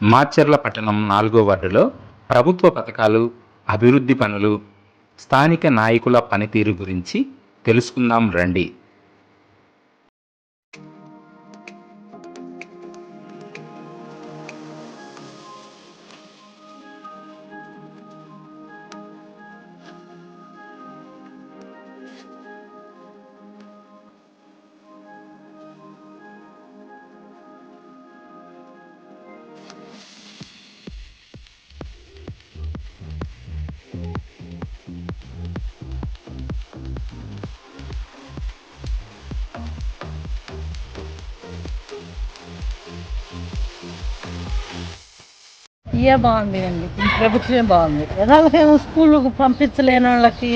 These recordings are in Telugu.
మాచర్ల పట్టణం నాలుగో వార్డులో ప్రభుత్వ పథకాలు అభివృద్ధి పనులు స్థానిక నాయకుల పనితీరు గురించి తెలుసుకుందాం రండి. ఇయే బాగుంది అండి ప్రభుత్వమే బాగుంది. ఎలాగేమో స్కూల్కి పంపించలేని వాళ్ళకి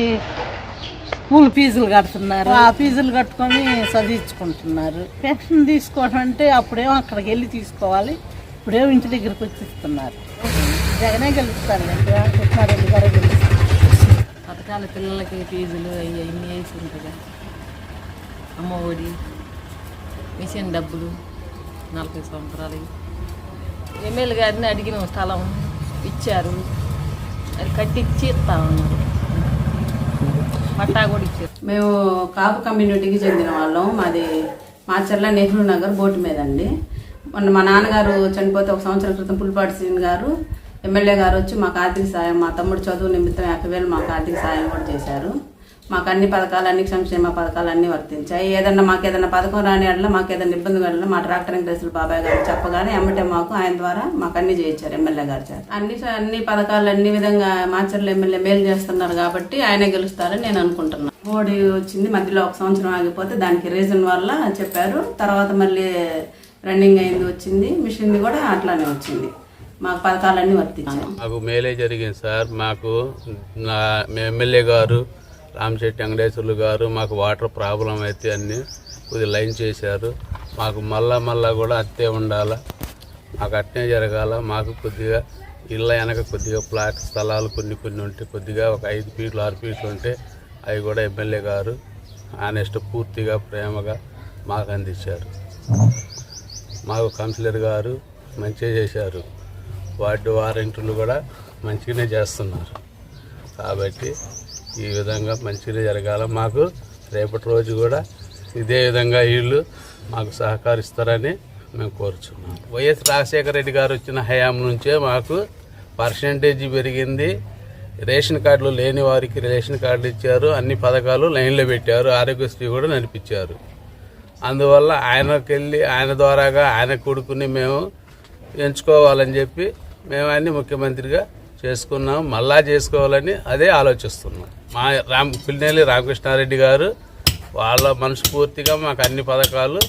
స్కూల్ ఫీజులు కడుతున్నారు. ఆ ఫీజులు కట్టుకొని చదివించుకుంటున్నారు. పెన్షన్ తీసుకోవడం అంటే అప్పుడేమో అక్కడికి వెళ్ళి తీసుకోవాలి. ఇప్పుడేమో ఇంటి దగ్గరికి వచ్చి ఇస్తున్నారు. జగనే గెలుస్తారు. కృష్ణారెడ్డి గారే గెలుస్తారు. పథకాల పిల్లలకి ఫీజులు అవి అన్నీ వేసి ఉంటుంది అమ్మ ఒడి మిషన్ డబ్బులు నలభై సంవత్సరాలు ఎమ్మెల్యే గారిని అడిగిన స్థలం ఇచ్చారు. అది కట్టించి ఇస్తా ఉన్నారు. పట్టా కూడా ఇచ్చారు. మేము కాపు కమ్యూనిటీకి చెందిన వాళ్ళం. మాది మాచర్ల నెహ్రూ నగర్ బోటు మీద అండి మొన్న మా నాన్నగారు చనిపోతే ఒక సంవత్సరం క్రితం పులిపాటి సీన్ గారు ఎమ్మెల్యే గారు వచ్చి మాకు ఆర్థిక సాయం మా తమ్ముడు చదువు నిమిత్తం యాభై వేలు మాకు ఆర్థిక సాయం కూడా చేశారు. మాకు అన్ని పథకాలు అన్ని సంక్షేమ పథకాలు అన్నీ వర్తించాయి. ఏదన్నా మాకు ఏదైనా పథకం రాని అట్లా మాకు ఏదైనా ఇబ్బంది కలిగిన మా ట్రాక్టర్ వెంకటేశ్వర బాబాయ్ గారు చెప్పగానే ఎమ్మటే మాకు ఆయన ద్వారా మాకు అన్ని చేయించారు ఎమ్మెల్యే గారు చేత. అన్ని అన్ని పథకాలు అన్ని విధంగా మాచర్ల ఎమ్మెల్యే మేలు చేస్తున్నారు కాబట్టి ఆయనే గెలుస్తారని నేను అనుకుంటున్నాను మోడీ వచ్చింది మధ్యలో ఒక సంవత్సరం ఆగిపోతే దానికి రీజన్ వల్ల చెప్పారు. తర్వాత మళ్ళీ రన్నింగ్ అయింది వచ్చింది. మిషన్ కూడా అట్లానే వచ్చింది. మాకు పథకాలన్నీ వర్తించాయి. మాకు మేలే జరిగింది సార్. మాకు నా ఎమ్మెల్యే గారు రామశెట్టి వెంకటేశ్వర్లు గారు మాకు వాటర్ ప్రాబ్లం అయితే అన్ని కొద్దిగా లైన్ చేశారు. మాకు మళ్ళా మళ్ళా కూడా అత్తే ఉండాలా. మాకు అట్నే జరగాల. మాకు కొద్దిగా ఇళ్ళ వెనక కొద్దిగా ప్లాట్ స్థలాలు కొన్ని కొన్ని ఉంటే కొద్దిగా ఒక ఐదు ఫీట్లు ఆరు ఫీట్లు ఉంటే అవి కూడా ఎమ్మెల్యే గారు ఆనెస్ట్ పూర్తిగా ప్రేమగా మాకు అందించారు. మాకు కౌన్సిలర్ గారు మంచిగా చేశారు. వార్డు వారంటీలు కూడా మంచిగానే చేస్తున్నారు. కాబట్టి ఈ విధంగా మంచిగా జరగాల. మాకు రేపటి రోజు కూడా ఇదే విధంగా వీళ్ళు మాకు సహకరిస్తారని మేము కోరుచున్నాం. వైఎస్ రాజశేఖర రెడ్డి గారు వచ్చిన హయాం నుంచే మాకు పర్సంటేజ్ పెరిగింది. రేషన్ కార్డులు లేని వారికి రేషన్ కార్డులు ఇచ్చారు. అన్ని పథకాలు లైన్లో పెట్టారు. ఆరోగ్యశ్రీ కూడా నడిపించారు. అందువల్ల ఆయనకి వెళ్ళి ఆయన ద్వారాగా ఆయన కొడుకుని మేము ఎంచుకోవాలని చెప్పి మేము ఆయన్ని ముఖ్యమంత్రిగా చేసుకున్నాం మళ్ళా చేసుకోవాలని అదే ఆలోచిస్తున్నాం. మా రామ్ పిల్లినేలి రామకృష్ణారెడ్డి గారు వాళ్ళ మనస్ఫూర్తిగా మాకు అన్ని పథకాలు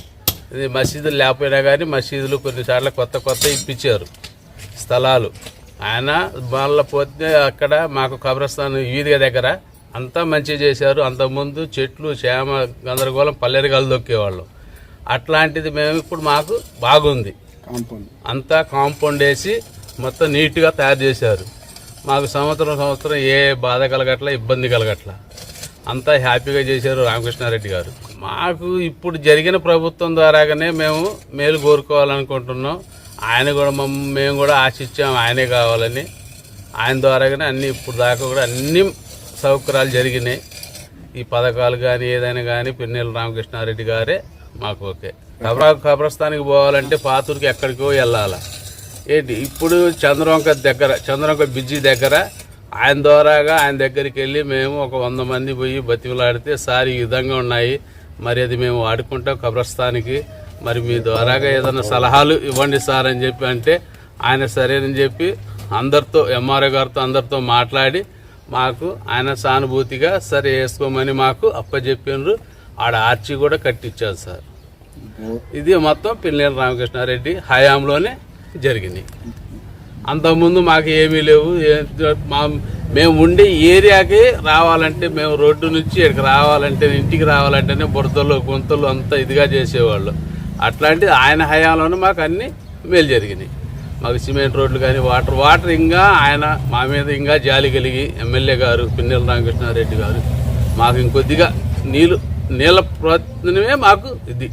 ఇది మసీదులు లేకపోయినా కానీ మసీదులు కొన్నిసార్లు కొత్త కొత్త ఇప్పించారు స్థలాలు. ఆయన మళ్ళీ పోతే అక్కడ మాకు కబ్రస్థాన్ వీధి దగ్గర అంతా మంచిగా చేశారు. అంతకుముందు చెట్లు చేమ గందరగోళం పల్లెరగాలు దొక్కేవాళ్ళం. అట్లాంటిది మేము ఇప్పుడు మాకు బాగుంది. అంతా కాంపౌండ్ వేసి మొత్తం నీట్గా తయారు చేశారు. మాకు సంవత్సరం సంవత్సరం ఏ బాధ కలగట్ల ఇబ్బంది కలగట్ల. అంతా హ్యాపీగా చేశారు రామకృష్ణారెడ్డి గారు. మాకు ఇప్పుడు జరిగిన ప్రభుత్వం ద్వారాగానే మేము మేలు కోరుకోవాలనుకుంటున్నాం. ఆయన కూడా మమ్మ మేము కూడా ఆశించాం ఆయనే కావాలని. ఆయన ద్వారాగానే అన్ని ఇప్పుడు దాకా కూడా అన్ని సౌకర్యాలు జరిగినాయి. ఈ పథకాలు కానీ ఏదైనా కానీ పిన్నెల రామకృష్ణారెడ్డి గారే మాకు ఓకే. కబ్రా కబ్రస్థానికి పోవాలంటే పాతూరుకి ఎక్కడికో వెళ్ళాలి. ఏంటి? ఇప్పుడు చంద్రవంక దగ్గర చంద్రవంక బిజ్జి దగ్గర ఆయన ద్వారాగా ఆయన దగ్గరికి వెళ్ళి మేము ఒక వంద మంది పోయి బతిమలాడితే సార్ ఈ విధంగా ఉన్నాయి. మరి అది మేము వాడుకుంటాం కబ్రస్థానికి. మరి మీ ద్వారాగా ఏదైనా సలహాలు ఇవ్వండి సార్ అని చెప్పి అంటే ఆయన సరేనని చెప్పి అందరితో ఎంఆర్ఓ గారితో అందరితో మాట్లాడి మాకు ఆయన సానుభూతిగా సరే వేసుకోమని మాకు అప్పచెప్పినారు ఆడ ఆర్చి కూడా కట్టించారు సార్. ఇది మొత్తం పిల్లేని రామకృష్ణారెడ్డి హయాంలోనే జరిగినాయి అంతకుముందు మాకు ఏమీ లేవు. మా మేము ఉండే ఏరియాకి రావాలంటే మేము రోడ్డు నుంచి ఇక్కడికి రావాలంటే ఇంటికి రావాలంటేనే బురదలు గుంతలు అంతా ఇదిగా చేసేవాళ్ళు. అట్లాంటిది ఆయన హయాంలోనే మాకు అన్ని మేలు జరిగినాయి. మాకు సిమెంట్ రోడ్లు కానీ వాటర్ వాటర్ ఇంకా ఆయన మా మీద ఇంకా జాలి కలిగి ఎమ్మెల్యే గారు పిన్నెల రామకృష్ణారెడ్డి గారు మాకు ఇంకొద్దిగా నీళ్ళు నీళ్ళ ప్రయత్నమే మాకు ఇది.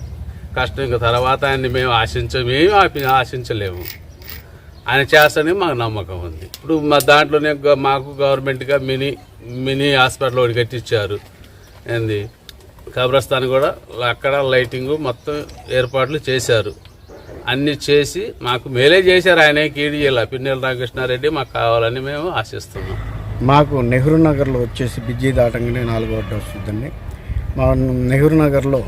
కష్టం ఇంకా తర్వాత ఆయన్ని మేము ఆశించ మేము ఆశించలేము. ఆయన చేస్తానని మాకు నమ్మకం ఉంది. ఇప్పుడు మా దాంట్లోనే మాకు గవర్నమెంట్గా మినీ మినీ హాస్పిటల్ ఒకటి కట్టించారు. ఏంది? కబ్రస్థాన్ కూడా అక్కడ లైటింగ్ మొత్తం ఏర్పాట్లు చేశారు. అన్ని చేసి మాకు మేలే చేశారు ఆయన కీడి పిన్నెల రామకృష్ణారెడ్డి మాకు కావాలని మేము ఆశిస్తున్నాం. మాకు నెహ్రూ నగర్లో వచ్చేసి బిజ్జీ దాటంగానే నాలుగో అడ్డు వస్తుందండి. మా నెహ్రూ నగర్లో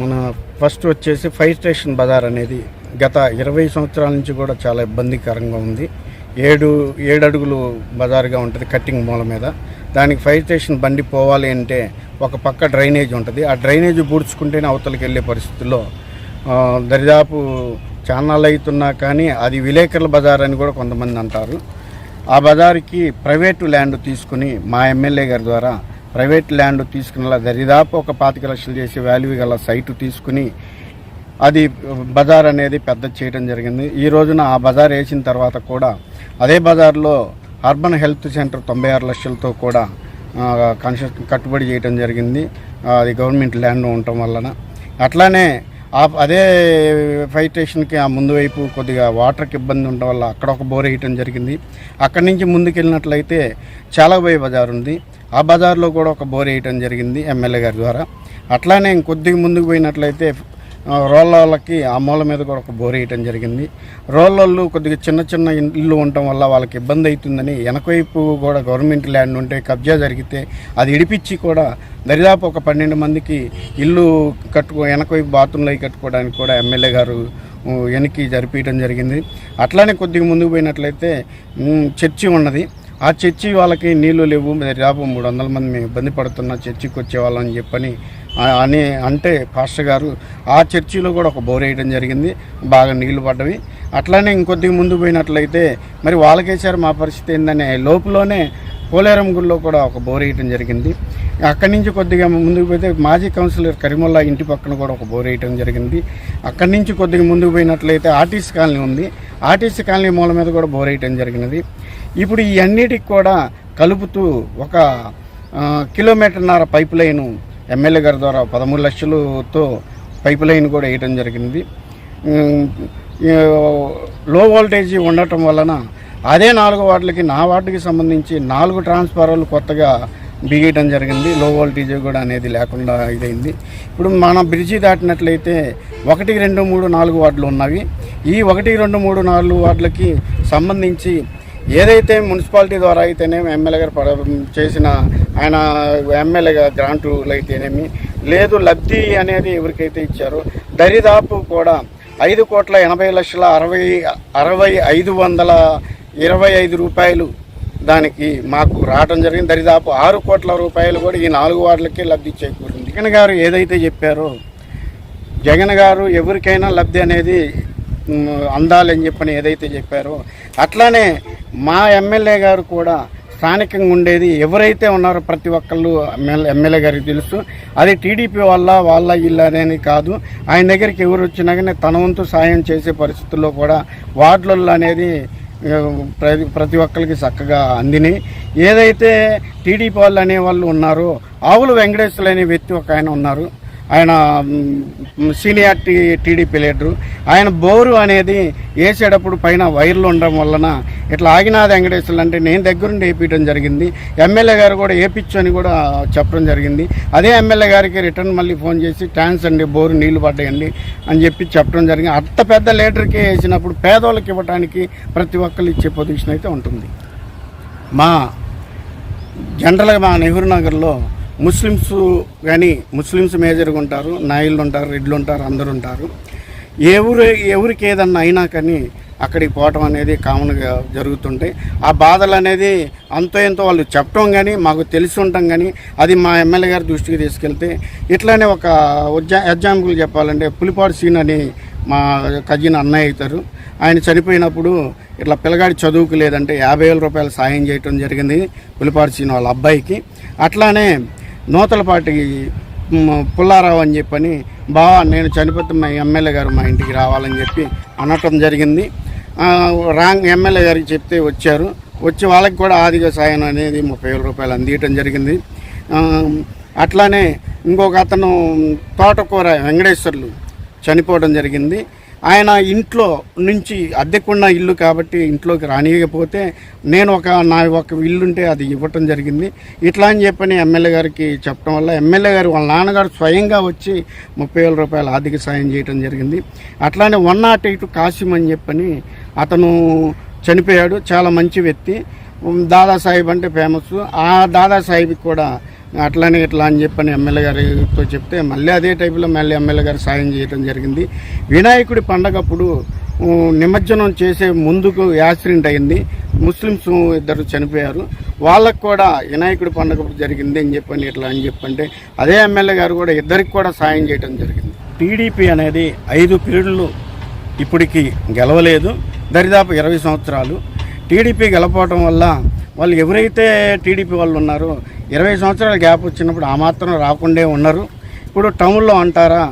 మన ఫస్ట్ వచ్చేసి ఫైర్ స్టేషన్ బజార్ అనేది గత ఇరవై సంవత్సరాల నుంచి కూడా చాలా ఇబ్బందికరంగా ఉంది. ఏడు ఏడు అడుగులు బజార్గా ఉంటుంది కట్టింగ్ మూల మీద. దానికి ఫైర్ స్టేషన్ బండి పోవాలి అంటే ఒక పక్క డ్రైనేజ్ ఉంటుంది. ఆ డ్రైనేజ్ బూడ్చుకుంటేనే అవతలకి వెళ్ళే పరిస్థితుల్లో దరిదాపు చానాలు అవుతున్నా కానీ అది విలేకరుల బజార్ అని కూడా కొంతమంది అంటారు. ఆ బజార్కి ప్రైవేటు ల్యాండ్ తీసుకుని మా ఎమ్మెల్యే గారి ద్వారా ప్రైవేట్ ల్యాండ్ తీసుకున్న దరిదాపు ఒక పాతిక లక్షలు చేసే వాల్యూ గల సైటు తీసుకుని అది బజార్ అనేది పెద్ద చేయడం జరిగింది. ఈ రోజున ఆ బజార్ వేసిన తర్వాత కూడా అదే బజార్లో అర్బన్ హెల్త్ సెంటర్ తొంభై ఆరు లక్షలతో కూడా కన్స్ట్రక్షన్ కట్టుబడి చేయడం జరిగింది. అది గవర్నమెంట్ ల్యాండ్ ఉండటం వలన. అట్లానే ఆ అదే ఫైర్ స్టేషన్కి ఆ ముందు వైపు కొద్దిగా వాటర్కి ఇబ్బంది ఉండడం వల్ల అక్కడ ఒక బోర్ వేయటం జరిగింది. అక్కడి నుంచి ముందుకు వెళ్ళినట్లయితే చాలబోయే బజార్ ఉంది. ఆ బజార్లో కూడా ఒక బోర్ వేయటం జరిగింది ఎమ్మెల్యే గారి ద్వారా. అట్లానే ఇంకొద్దిగా ముందుకు పోయినట్లయితే రోళ్ళకి ఆ మూల మీద కూడా ఒక బోర్ వేయటం జరిగింది. రోళ్ళళ్ళు కొద్దిగా చిన్న చిన్న ఇల్లు ఉండటం వల్ల వాళ్ళకి ఇబ్బంది అవుతుందని వెనకవైపు కూడా గవర్నమెంట్ ల్యాండ్ ఉంటే కబ్జా జరిగితే అది ఇడిపించి కూడా దరిదాపు ఒక పన్నెండు మందికి ఇల్లు కట్టుకో వెనకవైపు బాత్రూంలో కట్టుకోవడానికి కూడా ఎమ్మెల్యే గారు వెనక్కి జరిపించడం జరిగింది. అట్లానే కొద్దిగా ముందుకు పోయినట్లయితే చర్చి ఉన్నది. ఆ చర్చి వాళ్ళకి నీళ్ళు లేవు దాదాపు మూడు వందల మంది మేము ఇబ్బంది పడుతున్నా చర్చికి వచ్చేవాళ్ళని చెప్పని అని అంటే పాస్టర్ గారు ఆ చర్చిలో కూడా ఒక బోర్ వేయడం జరిగింది బాగా నీళ్ళు పడ్డవి. అట్లానే ఇంకొద్దిగా ముందు పోయినట్లయితే మరి వాళ్ళకేసారు మా పరిస్థితి ఏందనే లోపులోనే పోలేరం గుడిలో కూడా ఒక బోర్ వేయటం జరిగింది. అక్కడి నుంచి కొద్దిగా ముందుకు పోతే మాజీ కౌన్సిలర్ కరిమొల్లా ఇంటి పక్కన కూడా ఒక బోర్ వేయటం జరిగింది. అక్కడి నుంచి కొద్దిగా ముందుకు పోయినట్లయితే ఆర్టీసీ కాలనీ ఉంది. ఆర్టీసీ కాలనీ మూల మీద కూడా బోర్ వేయటం జరిగినది. ఇప్పుడు ఈ అన్నిటికి కూడా కలుపుతూ ఒక కిలోమీటర్న్నర పైప్ లైను ఎమ్మెల్యే గారి ద్వారా పదమూడు లక్షలతో పైప్ లైన్ కూడా వేయటం జరిగింది లో వోల్టేజ్ ఉండటం వలన అదే నాలుగు వార్డులకి నా వార్డుకి సంబంధించి నాలుగు ట్రాన్స్ఫార్మర్లు కొత్తగా బిగేయడం జరిగింది. లో వోల్టేజ్ కూడా అనేది లేకుండా ఇదైంది. ఇప్పుడు మన బ్రిడ్జి దాటినట్లయితే ఒకటి రెండు మూడు నాలుగు వార్డులు ఉన్నవి ఈ ఒకటి రెండు మూడు నాలుగు వార్డులకి సంబంధించి ఏదైతే మున్సిపాలిటీ ద్వారా అయితేనేమి ఎమ్మెల్యే గారు చేసిన ఆయన ఎమ్మెల్యే గ్రాంట్లు అయితేనేమి లేదు లబ్ధి అనేది ఎవరికైతే ఇచ్చారో దరిదాపు కూడా ఐదు కోట్ల ఎనభై లక్షల అరవై అరవై ఐదు వందల ఇరవై ఐదు రూపాయలు దానికి మాకు రావడం జరిగింది. దరిదాపు ఆరు కోట్ల రూపాయలు కూడా ఈ నాలుగు వార్డులకే లబ్ధి చేకూరింది. జగన్ గారు ఏదైతే చెప్పారో జగన్ గారు ఎవరికైనా లబ్ధి అనేది అందాలని చెప్పని ఏదైతే చెప్పారో అట్లానే మా ఎమ్మెల్యే గారు కూడా స్థానికంగా ఉండేది ఎవరైతే ఉన్నారో ప్రతి ఒక్కళ్ళు ఎమ్మెల్యే ఎమ్మెల్యే గారికి తెలుసు. అది టీడీపీ వల్ల వాళ్ళ ఇల్లు అనేది కాదు. ఆయన దగ్గరికి ఎవరు వచ్చినా కానీ తన వంతు సాయం చేసే పరిస్థితుల్లో కూడా వార్డులలో అనేది ప్రతి ప్రతి ఒక్కరికి చక్కగా అందినాయి ఏదైతే టీడీపీ వాళ్ళు అనే వాళ్ళు ఉన్నారో ఆవులు వెంకటేశ్వరులు అనే వ్యక్తి ఒక ఆయన ఉన్నారు. ఆయన మ్, సీనియర్ టీ టీడీపీ లీడరు. ఆయన బోరు అనేది వేసేటప్పుడు పైన వైర్లు ఉండడం వలన ఇట్లా ఆగినాథ వెంకటేశ్వర్లు అంటే నేను దగ్గరుండి వేపించడం జరిగింది. ఎమ్మెల్యే గారు కూడా వేపించు అని కూడా చెప్పడం జరిగింది. అదే ఎమ్మెల్యే గారికి రిటర్న్ మళ్ళీ ఫోన్ చేసి ట్యాన్స్ అండి బోరు నీళ్ళు పడ్డాయండి అని చెప్పి చెప్పడం జరిగింది. అంత పెద్ద లీటర్కి వేసినప్పుడు పేదోళ్ళకి ఇవ్వడానికి ప్రతి ఒక్కరు ఇచ్చే పొజిషన్ అయితే ఉంటుంది. మా జనరల్గా మా నెహ్రూ నగర్లో ముస్లిమ్స్ కానీ ముస్లిమ్స్ మేజర్గా ఉంటారు నాయిలు ఉంటారు రెడ్లు ఉంటారు అందరు ఉంటారు. ఎవరు ఎవరికి ఏదన్నా అయినా కానీ అక్కడికి పోవటం అనేది కామన్గా జరుగుతుంటాయి ఆ బాధలు అనేది అంతో ఎంతో వాళ్ళు చెప్పడం కానీ మాకు తెలిసి ఉంటాం కానీ అది మా ఎమ్మెల్యే గారి దృష్టికి తీసుకెళ్తే ఇట్లానే ఒక ఉజ్జా- ఎగ్జాంపుల్ చెప్పాలంటే పులిపాడు సీన్ అని మా కజిన్ అన్నయ్య అవుతారు. ఆయన చనిపోయినప్పుడు ఇట్లా పిల్లగాడి చదువుకు లేదంటే యాభై వేల రూపాయలు సాయం చేయటం జరిగింది పులిపాడు సీన్ వాళ్ళ అబ్బాయికి. అట్లానే నూతలపాటి పుల్లారావు అని చెప్పని బావా నేను చనిపోతే మా ఎమ్మెల్యే గారు మా ఇంటికి రావాలని చెప్పి అనటం జరిగింది. రాంగ్ ఎమ్మెల్యే గారికి చెప్తే వచ్చారు. వచ్చి వాళ్ళకి కూడా ఆదిగ సాయం అనేది ముప్పై వేల రూపాయలు అందియటం జరిగింది. అట్లానే ఇంకొక అతను తోటకూర వెంకటేశ్వర్లు చనిపోవడం జరిగింది. ఆయన ఇంట్లో నుంచి అద్దెకున్న ఇల్లు కాబట్టి ఇంట్లోకి రానియకపోతే నేను ఒక నా ఒక ఇల్లుంటే అది ఇవ్వటం జరిగింది. ఇట్లా అని చెప్పని ఎమ్మెల్యే గారికి చెప్పడం వల్ల ఎమ్మెల్యే గారు వాళ్ళ నాన్నగారు స్వయంగా వచ్చి ముప్పై వేల రూపాయల ఆర్థిక సాయం చేయడం జరిగింది. అట్లానే వన్ నాట్ ఎయిట్ కాసిం అని చెప్పని అతను చనిపోయాడు. చాలా మంచి వ్యక్తి. దాదాసాహెబ్ అంటే ఫేమస్ ఆ దాదాసాహెబ్కి కూడా అట్లానే ఇట్లా అని చెప్పని ఎమ్మెల్యే గారితో చెప్తే మళ్ళీ అదే టైపులో మళ్ళీ ఎమ్మెల్యే గారు సాయం చేయడం జరిగింది. వినాయకుడి పండగప్పుడు నిమజ్జనం చేసే ముందుకు యాక్సిడెంట్ అయింది. ముస్లిమ్స్ ఇద్దరు చనిపోయారు. వాళ్ళకు కూడా వినాయకుడి పండగ జరిగింది అని చెప్పని ఇట్లా అని చెప్పంటే అదే ఎమ్మెల్యే గారు కూడా ఇద్దరికి కూడా సాయం చేయడం జరిగింది. టీడీపీ అనేది ఐదు పీరియడ్లు ఇప్పటికి గెలవలేదు. దరిదాపు ఇరవై సంవత్సరాలు. టీడీపీ గెలపోవటం వల్ల వాళ్ళు ఎవరైతే టీడీపీ వాళ్ళు ఉన్నారో ఇరవై సంవత్సరాల గ్యాప్ వచ్చినప్పుడు ఆ మాత్రం రాకుండే ఉన్నారు. ఇప్పుడు టౌన్లో అంటారా?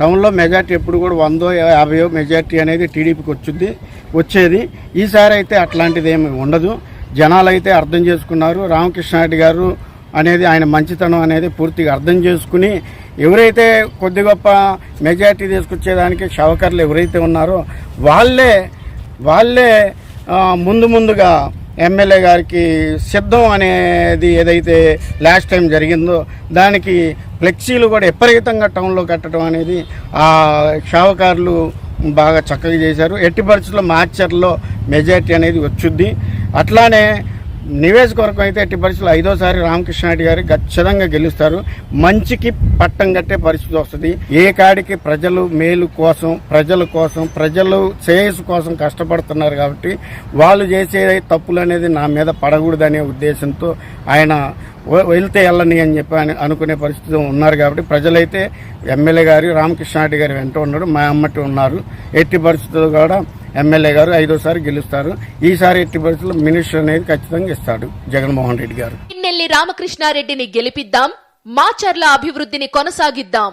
టౌన్లో మెజార్టీ ఎప్పుడు కూడా వందో యాభైయో మెజార్టీ అనేది టీడీపీకి వచ్చింది వచ్చేది. ఈసారి అయితే అట్లాంటిది ఏమి ఉండదు. జనాలు అయితే అర్థం చేసుకున్నారు. రామకృష్ణారెడ్డి గారు అనేది ఆయన మంచితనం అనేది పూర్తిగా అర్థం చేసుకుని ఎవరైతే కొద్ది గొప్ప మెజార్టీ తీసుకొచ్చేదానికి షవకర్లు ఎవరైతే ఉన్నారో వాళ్ళే వాళ్ళే ముందు ముందుగా ఎమ్మెల్యే గారికి సిద్ధం అనేది ఏదైతే లాస్ట్ టైం జరిగిందో దానికి ఫ్లెక్సీలు కూడా విపరీతంగా టౌన్లో కట్టడం అనేది ఆ షావకారులు బాగా చక్కగా చేశారు. ఎట్టి పరిస్థితుల్లో మార్చర్లో మెజార్టీ అనేది వచ్చుద్ది అట్లానే నియోజకవర్గం అయితే ఎట్టి పరిస్థితుల్లో ఐదోసారి రామకృష్ణారెడ్డి గారు ఖచ్చితంగా గెలుస్తారు. మంచికి పట్టం కట్టే పరిస్థితి వస్తుంది. ఏ కాడికి ప్రజలు మేలు కోసం ప్రజల కోసం ప్రజలు శ్రేయస్సు కోసం కష్టపడుతున్నారు కాబట్టి వాళ్ళు చేసే తప్పులు అనేది నా మీద పడకూడదనే ఉద్దేశంతో ఆయన వెళ్తే వెళ్ళని అని చెప్పి అని అనుకునే పరిస్థితి ఉన్నారు కాబట్టి ప్రజలైతే ఎమ్మెల్యే గారు రామకృష్ణారెడ్డి గారు వెంట ఉన్నాడు మా అమ్మటి ఉన్నారు. ఎట్టి పరిస్థితులు కూడా ఎమ్మెల్యే గారు ఐదోసారి గెలుస్తారు. ఈసారి ఎట్టి పరిస్థితుల్లో మినిస్టర్ అనేది ఖచ్చితంగా ఇస్తాడు జగన్మోహన్ రెడ్డి గారు. పిన్నెల్లి రామకృష్ణారెడ్డిని గెలిపిద్దాం మాచర్ల అభివృద్ధిని కొనసాగిద్దాం.